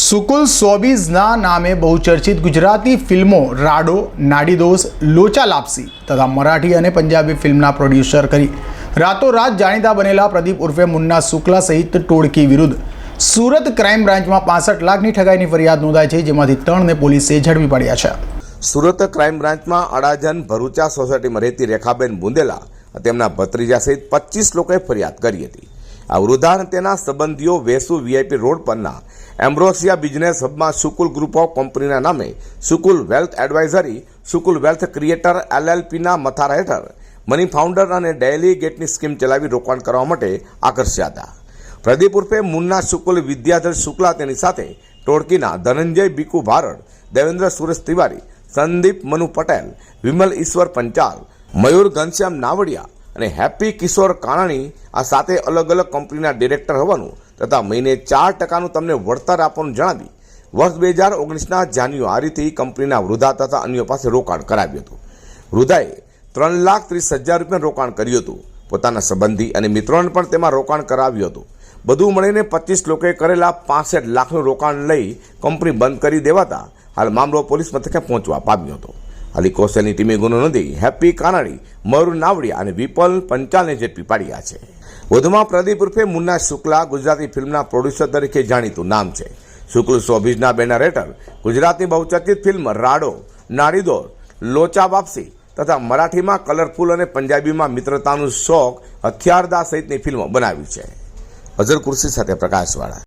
સુકુલ સોબીઝના નામે બહુચર્ચિત ગુજરાતી ફિલ્મો રાડો, નાડીદોષ, લોચા લાપસી તથા મરાઠી અને પંજાબી ફિલ્મના પ્રોડ્યુસર કરી. રાતોરાત જાણીતા બનેલા પ્રદીપ ઉર્ફે મુન્ના શુક્લા સહિત ટોળકી વિરુદ્ધ. સુરત ક્રાઇમ બ્રાન્ચમાં પાસઠ લાખની ઠગાઈની ફરિયાદ નોંધાઈ છે, જેમાંથી ત્રણને પોલીસે ઝડપી પાડ્યા છે. સુરત ક્રાઇમ બ્રાન્ચમાં અડાજન ભરૂચા સોસાયટીમાં રહેતી રેખાબેન બુંદેલા તેમના ભત્રીજા સહિત પચીસ લોકોએ ફરિયાદ કરી હતી. આ વૃદ્ધા તેના સંબંધીઓ વેસુ વીઆઈપી રોડ પરના એમ્બ્રોસિયા બિઝનેસ હબમાં સુકુલ ગ્રુપ ઓફ કંપનીના નામે Sukul wealth advisory, Sukul wealth creator એલએલપીના મથારા હેઠળ મની ફાઉન્ડર અને ડેલી ગેટની સ્કીમ ચલાવી રોકાણ કરવા માટે આકર્ષ્યા હતા. પ્રદીપ ઉર્ફે મુન્ના સુકુલ, વિદ્યાધર શુક્લા તેની સાથે ટોળકીના ધનંજય બીકુ ભારડ, દેવેન્દ્ર સુરેશ તિવારી, સંદીપ મનુ પટેલ, વિમલ ઈશ્વર પંચાલ, મયુર ઘનશ્યામ નાવડિયા અને હેપી કિશોર કાનાણી આ સાથે અલગ અલગ કંપનીના ડિરેક્ટર હોવાનું તથા મહિને ચાર ટકાનું તમને વળતર આપવાનું જણાવી વર્ષ બે હજાર ઓગણીસના જાન્યુઆરીથી કંપનીના વૃદ્ધા તથા અન્ય પાસે રોકાણ કરાવ્યું હતું. વૃદ્ધાએ ત્રણ લાખ ત્રીસ હજાર રૂપિયા રોકાણ કર્યું હતું. પોતાના સંબંધી અને મિત્રોને પણ તેમાં રોકાણ કરાવ્યું હતું. બધું મળીને પચીસ લોકોએ કરેલા પાસઠ લાખનું રોકાણ લઈ કંપની બંધ કરી દેવાતા હાલ મામલો પોલીસ મથકે પહોંચવા પામ્યો હતો. હાલી કૌશલની ટીમે ગુનો નોંધી હેપી કાનાણી મરુ નાવડિયા અને વિપલ પંચાલને ઝડપી પાડ્યા છે. વધુમાં પ્રદીપ ઉર્ફે મુન્ના શુક્લા ગુજરાતી ફિલ્મના પ્રોડ્યુસર તરીકે જાણીતું નામ છે. શુક્લ શોભીજના બેનર હેઠળ ગુજરાતની બહુચર્ચિત ફિલ્મ રાડો નાડીદોર લોચા વાપસી તથા મરાઠીમાં કલરફુલ અને પંજાબીમાં મિત્રતાનું શોખ હથિયારદા સહિતની ફિલ્મો બનાવી છે. અઝર કુર્સી સાથે પ્રકાશવાળા.